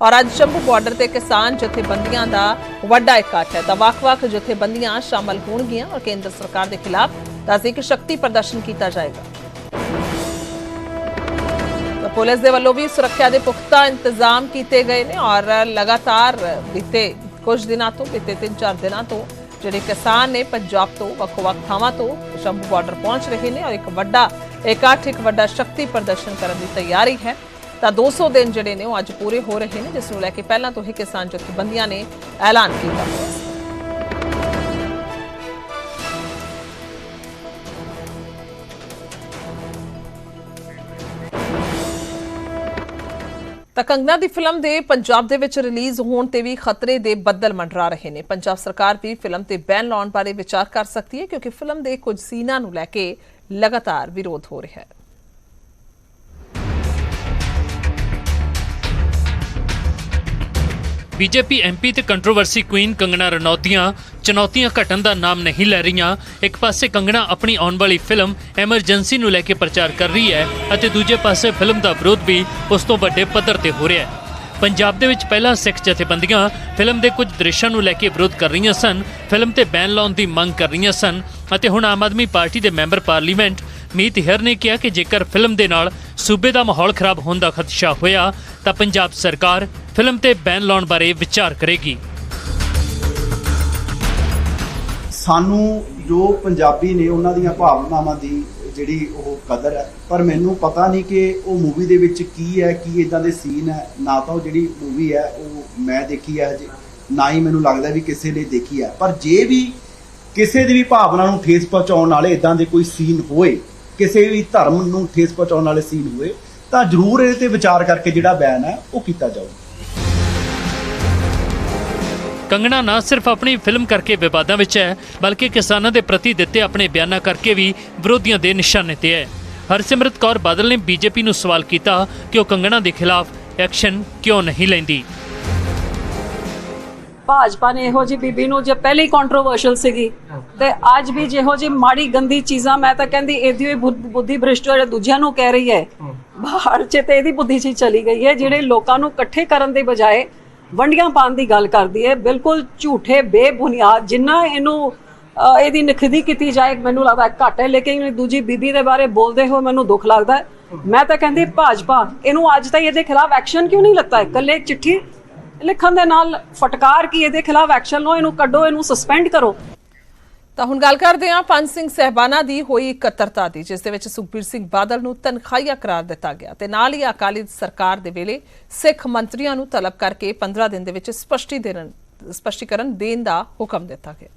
ਔਰ ਅੱਜ ਸ਼ੰਭੂ ਬਾਰਡਰ ਤੇ ਕਿਸਾਨ ਜਥੇਬੰਦੀਆਂ ਦਾ ਵੱਡਾ ਇਕੱਠ ਹੈ। ਤਾਂ ਵੱਖ-ਵੱਖ ਜਥੇਬੰਦੀਆਂ ਸ਼ਾਮਲ ਹੋਣਗੀਆਂ ਔਰ ਕੇਂਦਰ ਸਰਕਾਰ ਦੇ ਖਿਲਾਫ ਦੱਸਦੇ ਕਿ ਸ਼ਕਤੀ ਪ੍ਰਦਰਸ਼ਨ ਕੀਤਾ ਜਾਏਗਾ। ਤਾਂ ਪੁਲਿਸ ਦੇ ਵੱਲੋਂ ਵੀ ਸੁਰੱਖਿਆ ਦੇ ਪੁਖਤਾ ਇੰਤਜ਼ਾਮ ਕੀਤੇ ਗਏ ਨੇ ਔਰ ਲਗਾਤਾਰ ਬੀਤੇ ਕੁਝ ਦਿਨਾਂ ਤੋਂ, ਬੀਤੇ 3-4 ਦਿਨਾਂ ਤੋਂ ਜਿਹੜੇ ਕਿਸਾਨ ਨੇ ਪੰਜਾਬ ਤੋਂ ਵੱਖ-ਵੱਖ ਥਾਵਾਂ ਤੋਂ ਸ਼ੰਭੂ ਬਾਰਡਰ ਪਹੁੰਚ ਰਹੇ ਨੇ ਔਰ ਇੱਕ ਵੱਡਾ ਇਕੱਠ, ਇੱਕ ਵੱਡਾ ਸ਼ਕਤੀ ਪ੍ਰਦਰਸ਼ਨ ਕਰਨ ਦੀ ਤਿਆਰੀ ਹੈ। ਤਾਂ 200 ਦਿਨ ਜਿਹੜੇ ਨੇ ਉਹ ਅੱਜ ਪੂਰੇ ਹੋ ਰਹੇ ਨੇ, ਜਿਸ ਨੂੰ ਲੈ ਕੇ ਪਹਿਲਾਂ ਤੋਂ ਹੀ ਕਿਸਾਨ ਜਥੇਬੰਦੀਆਂ ਨੇ ਐਲਾਨ ਕੀਤਾ। ਹੋਇਆ ਸੀ ਤਾਂ ਕੰਗਨਾ ਦੀ ਫਿਲਮ ਦੇ ਪੰਜਾਬ ਦੇ ਵਿੱਚ ਰਿਲੀਜ਼ ਹੋਣ ਤੇ ਵੀ ਖਤਰੇ ਦੇ ਬੱਦਲ ਮੰਡਰਾ ਰਹੇ ਨੇ। ਪੰਜਾਬ ਸਰਕਾਰ ਵੀ ਫਿਲਮ ਤੇ ਬੈਨ ਲਾਉਣ ਬਾਰੇ ਵਿਚਾਰ ਕਰ ਸਕਦੀ ਹੈ, ਕਿਉਂਕਿ ਫਿਲਮ ਦੇ ਕੁਝ ਸੀਨਾਂ ਨੂੰ ਲੈ ਕੇ ਲਗਾਤਾਰ ਵਿਰੋਧ ਹੋ ਰਿਹਾ ਹੈ। ਬੀਜੇਪੀ ਐਮਪੀ ਤੇ ਕੰਟਰੋਵਰਸੀ ਕੁਈਨ ਕੰਗਣਾ ਰਣੌਤੀਆਂ ਚੁਣੌਤੀਆਂ ਘਟਣ ਦਾ ਨਾਮ ਨਹੀਂ ਲੈ ਰਹੀਆਂ। ਇੱਕ ਪਾਸੇ ਕੰਗਣਾ ਆਪਣੀ ਆਉਣ ਵਾਲੀ ਫਿਲਮ ਐਮਰਜੈਂਸੀ ਨੂੰ ਲੈ ਕੇ ਪ੍ਰਚਾਰ ਕਰ ਰਹੀ ਹੈ ਅਤੇ ਦੂਜੇ ਪਾਸੇ ਫਿਲਮ ਦਾ ਵਿਰੋਧ ਵੀ ਉਸ ਤੋਂ ਵੱਡੇ ਪੱਧਰ ਤੇ ਹੋ ਰਿਹਾ ਹੈ। ਪੰਜਾਬ ਦੇ ਵਿੱਚ ਪਹਿਲਾਂ ਸਿੱਖ ਜਥੇਬੰਦੀਆਂ ਫਿਲਮ ਦੇ ਕੁਝ ਦ੍ਰਿਸ਼ਾਂ ਨੂੰ ਲੈ ਕੇ ਵਿਰੋਧ ਕਰ ਰਹੀਆਂ ਸਨ, ਫਿਲਮ ਤੇ ਬੈਨ ਲਾਉਣ ਦੀ ਮੰਗ ਕਰ ਰਹੀਆਂ ਸਨ ਅਤੇ ਹੁਣ ਆਮ ਆਦਮੀ ਪਾਰਟੀ ਦੇ ਮੈਂਬਰ ਪਾਰਲੀਮੈਂਟ ਮੀਤ ਹੈਰ ਨੇ ਕਿਹਾ ਕਿ ਜੇਕਰ ਫਿਲਮ ਦੇ ਨਾਲ ਸੂਬੇ ਦਾ ਮਾਹੌਲ ਖਰਾਬ ਹੋਣ ਦਾ ਖਦਸ਼ਾ ਹੋਇਆ ਤਾਂ ਪੰਜਾਬ ਸਰਕਾਰ ਫਿਲਮ ਤੇ ਬੈਨ ਲਾਉਣ ਬਾਰੇ ਵਿਚਾਰ ਕਰੇਗੀ। ਸਾਨੂੰ ਜੋ ਪੰਜਾਬੀ ਨੇ ਉਹਨਾਂ ਦੀਆਂ ਭਾਵਨਾਵਾਂ ਦੀ ਜਿਹੜੀ ਉਹ ਕਦਰ ਹੈ, ਪਰ ਮੈਨੂੰ ਪਤਾ ਨਹੀਂ ਕਿ ਉਹ ਮੂਵੀ ਦੇ ਵਿੱਚ ਕੀ ਹੈ, ਕੀ ਇਦਾਂ ਦੇ ਸੀਨ ਹੈ, ਨਾ ਤਾਂ ਉਹ ਜਿਹੜੀ ਮੂਵੀ ਹੈ, ਉਹ ਮੈਂ ਦੇਖੀ ਹੈ ਹਜੇ, ਨਾ ਹੀ ਮੈਨੂੰ ਲੱਗਦਾ ਵੀ ਕਿਸੇ ਨੇ ਦੇਖੀ ਹੈ। ਪਰ ਜੇ ਵੀ ਕਿਸੇ ਦੀ ਵੀ ਭਾਵਨਾ ਨੂੰ ਠੇਸ ਪਹੁੰਚਾਉਣ ਵਾਲੇ ਇਦਾਂ ਦੇ ਕੋਈ ਸੀਨ ਹੋਏ, ਕਿਸੇ ਵੀ ਧਰਮ ਨੂੰ ਠੇਸ ਪਹੁੰਚਾਉਣ ਵਾਲੇ ਸੀਨ ਹੋਏ ਤਾਂ ਜ਼ਰੂਰ ਇਹਦੇ ਤੇ ਵਿਚਾਰ ਕਰਕੇ ਜਿਹੜਾ ਬਿਆਨ ਹੈ ਉਹ ਕੀਤਾ ਜਾਊਗਾ ਕੰਗਣਾ ਨਾ ਸਿਰਫ ਆਪਣੀ ਫਿਲਮ ਕਰਕੇ ਵਿਵਾਦਾਂ ਵਿੱਚ ਹੈ ਬਲਕਿ ਕਿਸਾਨਾਂ ਦੇ ਪ੍ਰਤੀ ਦਿੱਤੇ ਆਪਣੇ ਬਿਆਨਾਂ ਕਰਕੇ ਵੀ ਵਿਰੋਧੀਆਂ ਦੇ ਨਿਸ਼ਾਨੇ ਤੇ ਹੈ। ਹਰਸਿਮਰਤ ਕੌਰ ਬਾਦਲ ਨੇ ਬੀਜੇਪੀ ਨੂੰ ਸਵਾਲ ਕੀਤਾ ਕਿ ਉਹ ਕੰਗਣਾ ਦੇ ਖਿਲਾਫ ਐਕਸ਼ਨ ਕਿਉਂ ਨਹੀਂ ਲੈਂਦੀ। ਭਾਜਪਾ ਨੇ ਇਹੋ ਜੀ ਬੀਬੀ ਨੂੰ ਜੇ ਪਹਿਲੇ ਹੀ ਕੰਟਰੋਵਰਸ਼ਲ ਸੀਗੀ ਤੇ ਅੱਜ ਵੀ ਜਿਹੋ ਜੀ ਮਾੜੀ ਗੰਦੀ ਚੀਜ਼ਾਂ ਮੈਂ ਤਾਂ ਕਹਿੰਦੀ ਇਹਦੀ ਹੋਈ ਬੁੱਧ- ਭ੍ਰਿਸ਼ਟ ਜਿਹੜੇ ਦੂਜਿਆਂ ਨੂੰ ਕਹਿ ਰਹੀ ਹੈ। ਬਾਹਰ ਚ ਤੇ ਇਹਦੀ ਬੁੱਧੀ ਚ ਚਲੀ ਗਈ ਹੈ, ਜਿਹੜੇ ਲੋਕਾਂ ਨੂੰ ਇਕੱਠੇ ਕਰਨ ਦੇ ਬਜਾਏ ਵੰਡੀਆਂ ਪਾਉਣ ਦੀ ਗੱਲ ਕਰਦੀ ਹੈ, ਬਿਲਕੁਲ ਝੂਠੇ, ਬੇਬੁਨਿਆਦ, ਜਿੰਨਾ ਇਹਨੂੰ ਇਹਦੀ ਨਖਦੀ ਕੀਤੀ ਜਾਏ, ਮੈਨੂੰ ਲੱਗਦਾ ਘੱਟ ਹੈ, ਲੇਕਿਨ ਦੂਜੀ ਬੀਬੀ ਦੇ ਬਾਰੇ ਬੋਲਦੇ ਹੋਏ ਮੈਨੂੰ ਦੁੱਖ ਲੱਗਦਾ ਮੈਂ ਤਾਂ ਕਹਿੰਦੀ ਭਾਜਪਾ, ਇਹਨੂੰ ਅੱਜ ਤਾਈਂ ਇਹਦੇ ਖਿਲਾਫ ਐਕਸ਼ਨ ਕਿਉਂ ਨਹੀਂ ਲੱਤਾ? ਇਕੱਲੇ ਚਿੱਠੀ ਲਿਖਣ ਦੇ ਨਾਲ ਫਟਕਾਰ ਕੀ ਇਹਦੇ ਖਿਲਾਫ ਐਕਸ਼ਨ ਲਓ, ਇਹਨੂੰ ਕੱਢੋ, ਇਹਨੂੰ ਸਸਪੈਂਡ ਕਰੋ। ਤਾਂ ਹੁਣ ਗੱਲ ਕਰਦੇ ਹਾਂ ਪੰਜ ਸਿੰਘ ਸਹਿਬਾਨਾ ਦੀ ਹੋਈ ਇਕੱਤਰਤਾ ਦੀ, ਜਿਸ ਦੇ ਵਿੱਚ ਸੁਖਬੀਰ ਸਿੰਘ ਬਾਦਲ ਨੂੰ ਤਨਖਾਹੀਆ ਕਰਾਰ ਦਿੱਤਾ ਗਿਆ ਤੇ ਨਾਲ ਹੀ ਅਕਾਲੀ ਸਰਕਾਰ ਦੇ ਵੇਲੇ ਸਿੱਖ ਮੰਤਰੀਆਂ ਨੂੰ ਤਲਬ ਕਰਕੇ 15 ਦਿਨ ਦੇ ਵਿੱਚ ਸਪਸ਼ਟੀ ਦੇਣ ਸਪਸ਼ਟੀਕਰਨ ਦੇਣ ਦਾ ਹੁਕਮ ਦਿੱਤਾ ਗਿਆ।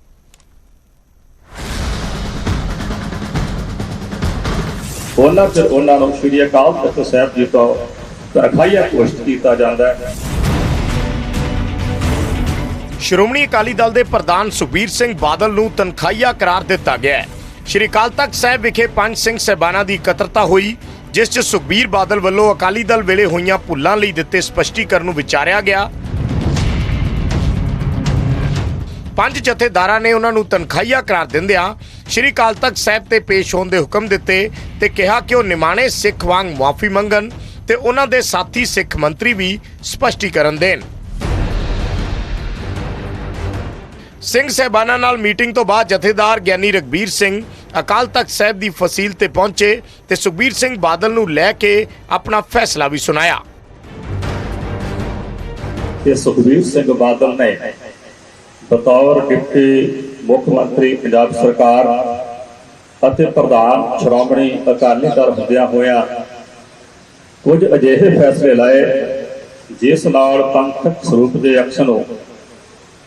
ਉਹਨਾਂ ਚਿਰ ਉਹਨਾਂ ਨੂੰ ਸ੍ਰੀ ਅਕਾਲ ਤਖਤ ਸਾਹਿਬ ਜੀ ਤੋਂ ਤਨਖਾਹੀਆ ਘੋਸ਼ਿਤ ਕੀਤਾ ਜਾਂਦਾ ਹੈ। ਸ਼੍ਰੋਮਣੀ ਅਕਾਲੀ ਦਲ ਦੇ ਪ੍ਰਧਾਨ ਸੁਖਬੀਰ ਸਿੰਘ ਬਾਦਲ ਨੂੰ ਤਨਖਾਹੀਆ ਕਰਾਰ ਦਿੱਤਾ ਗਿਆ ਹੈ। ਸ਼੍ਰੀ ਅਕਾਲ ਤਖਤ ਸਾਹਿਬ ਵਿਖੇ ਪੰਜ ਸਿੰਘ ਸਹਿਬਾਨਾਂ ਦੀ ਇਕੱਤਰਤਾ ਹੋਈ, ਜਿਸ 'ਚ ਸੁਖਬੀਰ ਬਾਦਲ ਵੱਲੋਂ ਅਕਾਲੀ ਦਲ ਵੇਲੇ ਹੋਈਆਂ ਭੁੱਲਾਂ ਲਈ ਦਿੱਤੇ ਸਪਸ਼ਟੀਕਰਨ ਨੂੰ ਵਿਚਾਰਿਆ ਗਿਆ। ਪੰਜ ਜਥੇਦਾਰਾਂ ਨੇ ਉਹਨਾਂ ਨੂੰ ਤਨਖਾਹੀਆ ਕਰਾਰ ਦਿੰਦਿਆਂ ਸ਼੍ਰੀ ਅਕਾਲ ਤਖਤ ਸਾਹਿਬ ਤੇ ਪੇਸ਼ ਹੋਣ ਦੇ ਹੁਕਮ ਦਿੱਤੇ ਤੇ ਕਿਹਾ ਕਿ ਉਹ ਨਿਮਾਣੇ ਸਿੱਖ ਵਾਂਗ ਮੁਆਫੀ ਮੰਗਣ ਤੇ ਉਹਨਾਂ ਦੇ ਸਾਥੀ ਸਿੱਖ ਮੰਤਰੀ ਵੀ ਸਪਸ਼ਟੀਕਰਨ ਦੇਣ। ਸਿੰਘ ਸਹਿਬਾਨਾਂ ਨਾਲ ਮੀਟਿੰਗ ਤੋਂ ਬਾਅਦ ਜਥੇਦਾਰ ਗਿਆਨੀ ਰਗਬੀਰ ਸਿੰਘ ਅਕਾਲ ਤਖਤ ਸਾਹਿਬ ਦੀ ਫਸੀਲ ਤੇ ਪਹੁੰਚੇ ਤੇ ਸੁਖਬੀਰ ਸਿੰਘ ਬਾਦਲ ਨੂੰ ਲੈ ਕੇ ਆਪਣਾ ਫੈਸਲਾ ਵੀ ਸੁਣਾਇਆ। ਕਿ ਸੁਖਬੀਰ ਸਿੰਘ ਬਾਦਲ ਨੇ ਬਤੌਰ ਡਿਪਟੀ ਮੁੱਖ ਮੰਤਰੀ ਪੰਜਾਬ ਸਰਕਾਰ ਅਤੇ ਪ੍ਰਧਾਨ ਸ਼੍ਰੋਮਣੀ ਅਕਾਲੀ ਦਲ ਹੁੰਦਿਆਂ ਹੋਇਆਂ ਕੁਝ ਅਜਿਹੇ ਫੈਸਲੇ ਲਾਏ, ਜਿਸ ਨਾਲ ਪੰਥਕ ਸਰੂਪ ਦੇ ਐਕਸ਼ਨ ਨੂੰ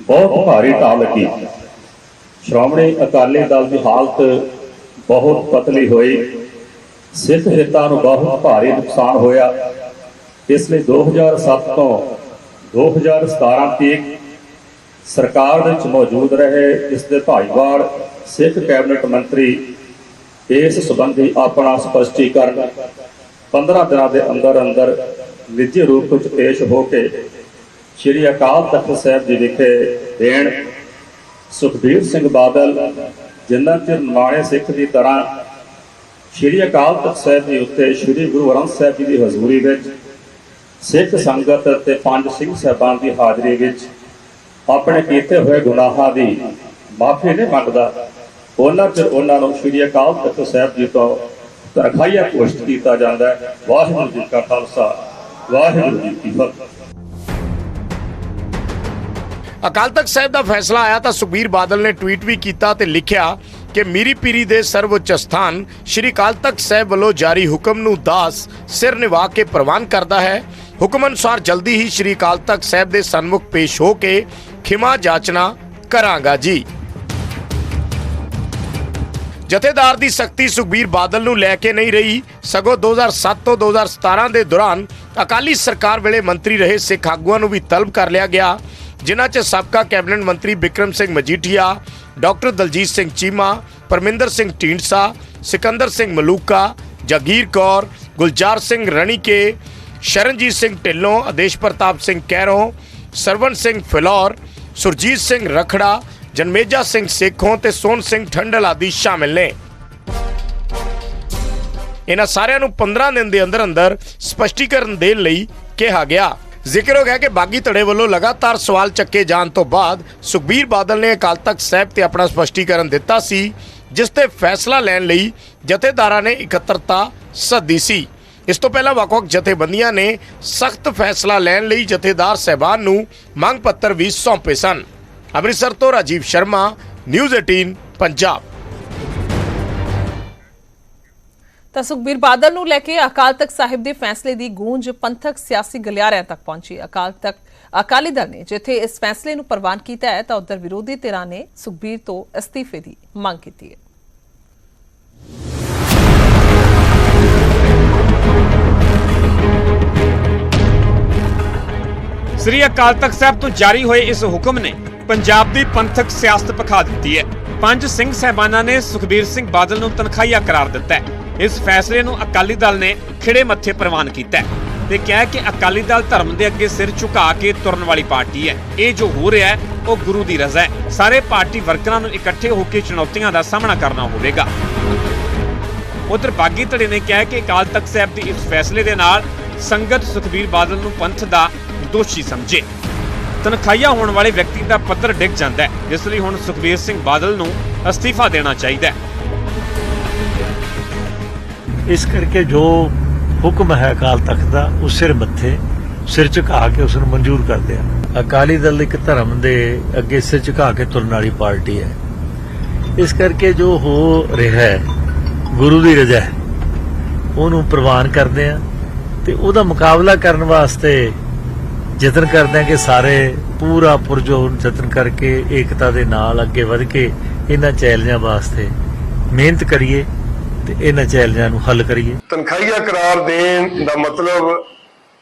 ਬਹੁਤ ਭਾਰੀ ਢਾਹ ਲੱਗੀ। ਸ਼੍ਰੋਮਣੀ ਅਕਾਲੀ ਦਲ ਦੀ ਹਾਲਤ ਬਹੁਤ ਪਤਲੀ ਹੋਈ। ਸਿੱਖ ਹਿੱਤਾਂ ਨੂੰ ਬਹੁਤ ਭਾਰੀ ਨੁਕਸਾਨ ਹੋਇਆ। ਇਸ ਲਈ 2007 ਤੋਂ 2017 ਤੱਕ ਸਰਕਾਰ ਦੇ ਵਿੱਚ ਮੌਜੂਦ ਰਹੇ ਇਸ ਦੇ ਭਾਈਵਾਲ ਸਿੱਖ ਕੈਬਨਿਟ ਮੰਤਰੀ ਇਸ ਸੰਬੰਧੀ ਆਪਣਾ ਸਪਸ਼ਟੀਕਰਨ 15 ਦਿਨਾਂ ਦੇ ਅੰਦਰ ਅੰਦਰ ਨਿੱਜੀ ਰੂਪ ਵਿੱਚ ਪੇਸ਼ ਹੋ ਕੇ ਸ਼੍ਰੀ ਅਕਾਲ ਤਖਤ ਸਾਹਿਬ ਜੀ ਵਿਖੇ ਦੇਣ ਸੁਖਬੀਰ ਸਿੰਘ ਬਾਦਲ ਜਿੰਨਾ ਚਿਰ ਨਿਮਾਣੇ ਸਿੱਖ ਦੀ ਤਰ੍ਹਾਂ ਸ਼੍ਰੀ ਅਕਾਲ ਤਖਤ ਸਾਹਿਬ ਜੀ ਉੱਤੇ ਸ਼੍ਰੀ ਗੁਰੂ ਗ੍ਰੰਥ ਸਾਹਿਬ ਜੀ ਦੀ ਹਜ਼ੂਰੀ ਵਿੱਚ ਸਿੱਖ ਸੰਗਤ ਅਤੇ ਪੰਜ ਸਿੰਘ ਸਾਹਿਬਾਨ ਦੀ ਹਾਜ਼ਰੀ ਵਿੱਚ ਆਪਣੇ ਕੀਤੇ ਹੋਏ ਗੁਨਾਹਾਂ ਦੀ ਮਾਫੀ ਨਹੀਂ ਮੰਗਦਾ, ਉਹਨਾਂ ਚਿਰ ਉਹਨਾਂ ਨੂੰ ਸ੍ਰੀ ਅਕਾਲ ਤਖਤ ਸਾਹਿਬ ਜੀ ਤੋਂ ਤਰਖਾਈਆ ਘੋਸ਼ਿਤ ਕੀਤਾ ਜਾਂਦਾ ਹੈ। ਵਾਹਿਗੁਰੂ ਜੀ ਕਾ ਖਾਲਸਾ, ਵਾਹਿਗੁਰੂ ਜੀ ਕੀ ਫਤਿਹ। ਅਕਾਲ ਤਖਤ ਸਾਹਿਬ ਦਾ ਫੈਸਲਾ ਆਇਆ ਤਾਂ ਸੁਖਬੀਰ ਬਾਦਲ ਨੇ ਟਵੀਟ ਵੀ ਕੀਤਾ ਤੇ ਲਿਖਿਆ ਕਿ ਮੀਰੀ ਪੀਰੀ ਦੇ ਸਰਵਉੱਚ ਸਥਾਨ ਸ਼੍ਰੀ ਅਕਾਲ ਤਖਤ ਸਾਹਿਬ ਵੱਲੋਂ ਜਾਰੀ ਹੁਕਮ ਨੂੰ ਦਾਸ ਸਿਰ ਨਿਵਾ ਕੇ ਪ੍ਰਵਾਨ ਕਰਦਾ ਹੈ। ਹੁਕਮ ਅਨੁਸਾਰ ਜਲਦੀ ਹੀ ਸ਼੍ਰੀ ਅਕਾਲ ਤਖਤ ਸਾਹਿਬ ਦੇ ਸਨਮੁਖ ਪੇਸ਼ ਹੋ ਕੇ ਖਿਮਾ ਜਾਚਨਾ ਕਰਾਂਗਾ ਜੀ। ਜਥੇਦਾਰ ਦੀ ਸਖਤੀ ਸੁਖਬੀਰ ਬਾਦਲ ਨੂੰ ਲੈ ਕੇ ਨਹੀਂ ਰਹੀ। ਸਗੋਂ 2007 ਤੋਂ 2017 ਦੇ ਦੌਰਾਨ ਅਕਾਲੀ ਸਰਕਾਰ ਵੇਲੇ ਮੰਤਰੀ ਰਹੇ ਸਿੱਖ ਆਗੂਆਂ ਨੂੰ ਵੀ ਤਲਬ ਕਰ ਲਿਆ ਗਿਆ। ਜਿਨ੍ਹਾਂ 'ਚ ਸਾਬਕਾ ਕੈਬਨਿਟ ਮੰਤਰੀ ਬਿਕਰਮ ਸਿੰਘ ਮਜੀਠੀਆ, ਡਾਕਟਰ ਦਲਜੀਤ ਸਿੰਘ ਚੀਮਾ, ਪਰਮਿੰਦਰ ਸਿੰਘ ਢੀਂਡਸਾ, ਸਿਕੰਦਰ ਸਿੰਘ ਮਲੂਕਾ, ਜਗੀਰ ਕੌਰ, ਗੁਲਜ਼ਾਰ ਸਿੰਘ ਰਣੀਕੇ, ਸ਼ਰਨਜੀਤ ਸਿੰਘ ਢਿੱਲੋਂ, ਆਦੇਸ਼ ਪ੍ਰਤਾਪ ਸਿੰਘ ਕੈਰੋਂ ਸਰਵਨ ਸਿੰਘ ਫਿਲੌਰ, ਸੁਰਜੀਤ ਸਿੰਘ ਰਖੜਾ, ਜਨਮੇਜਾ ਸਿੰਘ ਸੇਖੋਂ ਤੇ ਸੋਹਣ ਸਿੰਘ ਠੰਡਲ ਆਦਿ ਸ਼ਾਮਿਲ ਨੇ। ਇਹਨਾਂ ਸਾਰਿਆਂ ਨੂੰ 15 ਦਿਨ ਦੇ ਅੰਦਰ ਅੰਦਰ ਸਪਸ਼ਟੀਕਰਨ ਦੇਣ ਲਈ ਕਿਹਾ ਗਿਆ। ਜ਼ਿਕਰ ਹੋ ਗਿਆ ਕਿ ਬਾਗੀ ਧੜੇ ਵੱਲੋਂ ਲਗਾਤਾਰ ਸਵਾਲ ਚੱਕੇ ਜਾਣ ਤੋਂ ਬਾਅਦ ਸੁਖਬੀਰ ਬਾਦਲ ਨੇ ਅਕਾਲ ਤਖਤ ਸਾਹਿਬ ਤੇ ਆਪਣਾ ਸਪਸ਼ਟੀਕਰਨ ਦਿੱਤਾ ਸੀ, ਜਿਸ ਤੇ ਫੈਸਲਾ ਲੈਣ ਲਈ ਜਥੇਦਾਰਾਂ ਨੇ ਇਕੱਤਰਤਾ ਸੱਦੀ ਸੀ। ਇਸ ਤੋਂ ਪਹਿਲਾਂ ਵੱਖ-ਵੱਖ ਜਥੇਬੰਦੀਆਂ ਨੇ ਸਖਤ ਫੈਸਲਾ ਲੈਣ ਲਈ ਜਥੇਦਾਰ ਸਹਿਬਾਨ ਨੂੰ ਮੰਗ ਪੱਤਰ ਵੀ ਸੌਂਪੇ ਸਨ। ਅੰਮ੍ਰਿਤਸਰ ਤੋਂ ਰਾਜੀਵ ਸ਼ਰਮਾ, ਨਿਊਜ਼ 18 ਪੰਜਾਬ। ਤਾਂ ਸੁਖਬੀਰ ਬਾਦਲ ਨੂੰ ਲੈ ਕੇ ਅਕਾਲ ਤਖਤ ਸਾਹਿਬ ਦੇ ਫੈਸਲੇ ਦੀ ਗੂੰਜ ਪੰਥਕ ਸਿਆਸੀ ਗਲਿਆਰਿਆਂ ਤੱਕ ਪਹੁੰਚੀ। ਅਕਾਲ ਤਖਤ, ਅਕਾਲੀ ਦਲ ਨੇ ਜਿੱਥੇ ਇਸ ਫੈਸਲੇ ਨੂੰ ਪ੍ਰਵਾਨ ਕੀਤਾ ਹੈ, ਤਾਂ ਉਧਰ ਵਿਰੋਧੀ ਧਿਰਾਂ ਨੇ ਸੁਖਬੀਰ ਤੋਂ ਅਸਤੀਫੇ ਦੀ ਮੰਗ ਕੀਤੀ ਹੈ। ਸ੍ਰੀ ਅਕਾਲ ਤਖਤ ਸਾਹਿਬ ਤੋਂ ਜਾਰੀ ਹੋਏ ਇਸ ਹੁਕਮ ਨੇ ਪੰਜਾਬ ਦੀ ਪੰਥਕ ਸਿਆਸਤ ਪਖਾ ਦਿੱਤੀ ਹੈ। ਪੰਜ ਸਿੰਘ ਸਹਿਬਾਨਾਂ ਨੇ ਸੁਖਬੀਰ ਸਿੰਘ ਬਾਦਲ ਨੂੰ ਤਨਖਾਹੀਆ ਕਰਾਰ ਦਿੱਤਾ ਹੈ। ਇਸ ਫੈਸਲੇ ਨੂੰ ਅਕਾਲੀ ਦਲ ਨੇ ਖਿੜੇ ਮੱਥੇ ਪ੍ਰਵਾਨ ਕੀਤਾ ਹੈ ਤੇ ਕਿਹਾ ਕਿ ਅਕਾਲੀ ਦਲ ਧਰਮ ਦੇ ਅੱਗੇ ਸਿਰ ਝੁਕਾ ਕੇ ਤੁਰਨ ਵਾਲੀ ਪਾਰਟੀ ਹੈ। ਇਹ ਜੋ ਹੋ ਰਿਹਾ ਹੈ, ਉਹ ਗੁਰੂ ਦੀ ਰਜ਼ਾ ਹੈ। ਸਾਰੇ ਪਾਰਟੀ ਵਰਕਰਾਂ ਨੂੰ ਇਕੱਠੇ ਹੋ ਕੇ ਚੁਣੌਤੀਆਂ ਦਾ ਸਾਹਮਣਾ ਕਰਨਾ ਹੋਵੇਗਾ। ਉਧਰ ਬਾਗੀ ਧੜੇ ਨੇ ਕਿਹਾ ਕਿ ਅਕਾਲ ਤਖਤ ਸਾਹਿਬ ਦੇ ਇਸ ਫੈਸਲੇ ਦੇ ਨਾਲ ਸੰਗਤ ਸੁਖਬੀਰ ਬਾਦਲ ਨੂੰ ਪੰਥ ਦਾ ਦੋਸ਼ੀ ਸਮਝੇ। ਤਨਖਾਹੀਆ ਹੋਣ ਵਾਲੇ ਵਿਅਕਤੀ ਦਾ ਪੱਤਰ ਡਿੱਗ ਜਾਂਦਾ ਹੈ, ਜਿਸ ਲਈ ਹੁਣ ਸੁਖਬੀਰ ਸਿੰਘ ਬਾਦਲ ਨੂੰ ਅਸਤੀਫਾ ਦੇਣਾ ਚਾਹੀਦਾ ਹੈ। ਇਸ ਕਰਕੇ ਜੋ ਹੁਕਮ ਹੈ ਅਕਾਲ ਤਖਤ ਦਾ, ਉਹ ਸਿਰ ਮੱਥੇ, ਸਿਰ ਝੁਕਾ ਕੇ ਉਸ ਨੂੰ ਮਨਜ਼ੂਰ ਕਰਦੇ ਆ। ਅਕਾਲੀ ਦਲ ਇੱਕ ਧਰਮ ਦੇ ਅੱਗੇ ਸਿਰ ਝੁਕਾ ਕੇ ਤੁਰਨ ਵਾਲੀ ਪਾਰਟੀ ਹੈ। ਇਸ ਕਰਕੇ ਜੋ ਹੋ ਰਿਹਾ ਹੈ, ਗੁਰੂ ਦੀ ਰਜ਼ਾ ਉਹਨੂੰ ਪ੍ਰਵਾਨ ਕਰਦੇ ਆ ਤੇ ਉਹਦਾ ਮੁਕਾਬਲਾ ਕਰਨ ਵਾਸਤੇ ਯਤਨ ਕਰਦੇ ਆ ਕਿ ਸਾਰੇ ਪੂਰਾ ਪੁਰਜੋਰ ਯਤਨ ਕਰਕੇ ਏਕਤਾ ਦੇ ਨਾਲ ਅੱਗੇ ਵਧ ਕੇ ਇਹਨਾਂ ਚੈਲੰਜਾਂ ਵਾਸਤੇ ਮਿਹਨਤ ਕਰੀਏ। ਤੇ ਇਹਨਾਂ ਚੈਲੰਜਾਂ ਨੂੰ ਹੱਲ ਕਰੀਏ। ਤਨਖਾਹੀਆ ਕਰਾਰ ਦੇਣ ਦਾ ਮਤਲਬ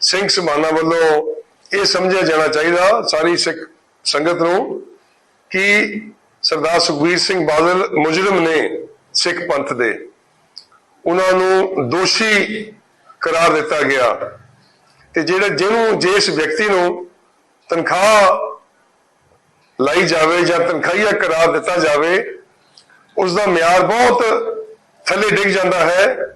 ਸਿੰਘ ਸਮਾਨਾ ਵੱਲੋਂ ਇਹ ਸਮਝਿਆ ਜਾਣਾ ਚਾਹੀਦਾ ਸਾਰੀ ਸਿੱਖ ਸੰਗਤ ਨੂੰ ਕਿ ਸਰਦਾਰ ਸੁਖਬੀਰ ਸਿੰਘ ਬਾਦਲ ਮੁਜਰਮ ਨੇ ਸਿੱਖ ਪੰਥ ਦੇ। ਉਹਨਾਂ ਨੂੰ ਦੋਸ਼ੀ ਕਰਾਰ ਦਿੱਤਾ ਗਿਆ ਤੇ ਜਿਹੜਾ ਜਿਹਨੂੰ ਜਿਸ ਵਿਅਕਤੀ ਨੂੰ ਤਨਖਾਹ ਲਾਈ ਜਾਵੇ ਜਾਂ ਤਨਖਾਹੀਆ ਕਰਾਰ ਦਿੱਤਾ ਜਾਵੇ ਉਸ ਦਾ ਮਿਆਰ ਬਹੁਤ ਥੱਲੇ ਡਿੱਗ ਜਾਂਦਾ ਹੈ।